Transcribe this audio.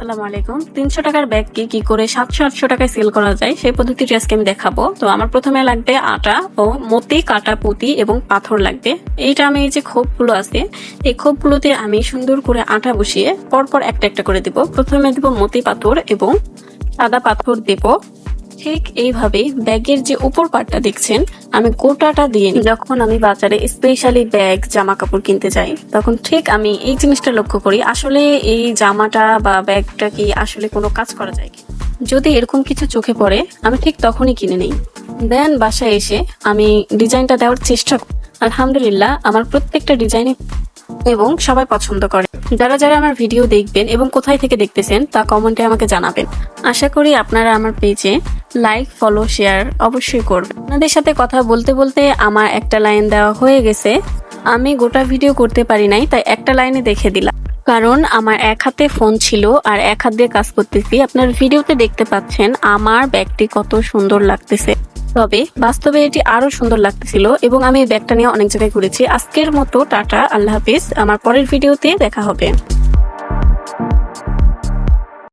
আসসালামু আলাইকুম। তিনশো টাকার ব্যাগকে কি করে সাতশো, আটশো টাকায় সেল করা যায়? সেই পদ্ধতিটি আজকে আমি দেখাবো। তো আমার প্রথমে লাগবে আটা ও মতি, কাটা পুঁতি এবং পাথর লাগবে। এইটা আমি যে খোপগুলো আছে, এই খোপগুলোতে আমি সুন্দর করে আটা বসিয়ে পরপর একটা একটা করে দিব। প্রথমে দিব মতি পাথর এবং সাদা পাথর দেব। ঠিক এইভাবে ব্যাগের যে উপর পাটটা দেখছেন, আমি গোটাটা দিয়ে যখন আমি বাজারে স্পেশালি ব্যাগ জামা কাপড় কিনতে যাই, তখন ঠিক আমি এই জিনিসটা লক্ষ্য করি, আসলে এই জামাটা বা ব্যাগটা কি আসলে কোনো কাজ করা যায় কি যদি এরকম কিছু চোখে পড়ে, আমি ঠিক তখনই কিনে নেই। দেন বাসায় এসে আমি ডিজাইনটা দেওয়ার চেষ্টা করি। আলহামদুলিল্লাহ, আমার প্রত্যেকটা ডিজাইনে এবং সবাই পছন্দ করে। যারা যারা আমার ভিডিও দেখবেন এবং কোথায় থেকে দেখতেছেন, তা কমেন্টে আমাকে জানাবেন। আশা করি আপনারা আমার পেজে লাইক ফলো শেয়ার অবশ্যই করবেন। আপনাদের সাথে কথা বলতে বলতে আমার একটা লাইন দেওয়া হয়ে গেছে। আমি গোটা ভিডিও করতে পারি নাই, তাই একটা লাইনে দেখে দিলাম। কারণ আমার এক হাতে ফোন ছিল আর এক হাত দিয়ে কাজ করতেছি। আপনার ভিডিওতে দেখতে পাচ্ছেন আমার ব্যাগটি কত সুন্দর লাগতেছে। তবে বাস্তবে এটি আরও সুন্দর লাগতেছিল এবং আমি ব্যাগটা নিয়ে অনেক জায়গায় ঘুরেছি। আজকের মতো, টাটা, আল্লাহ হাফিজ। আমার পরের ভিডিওতে দেখা হবে।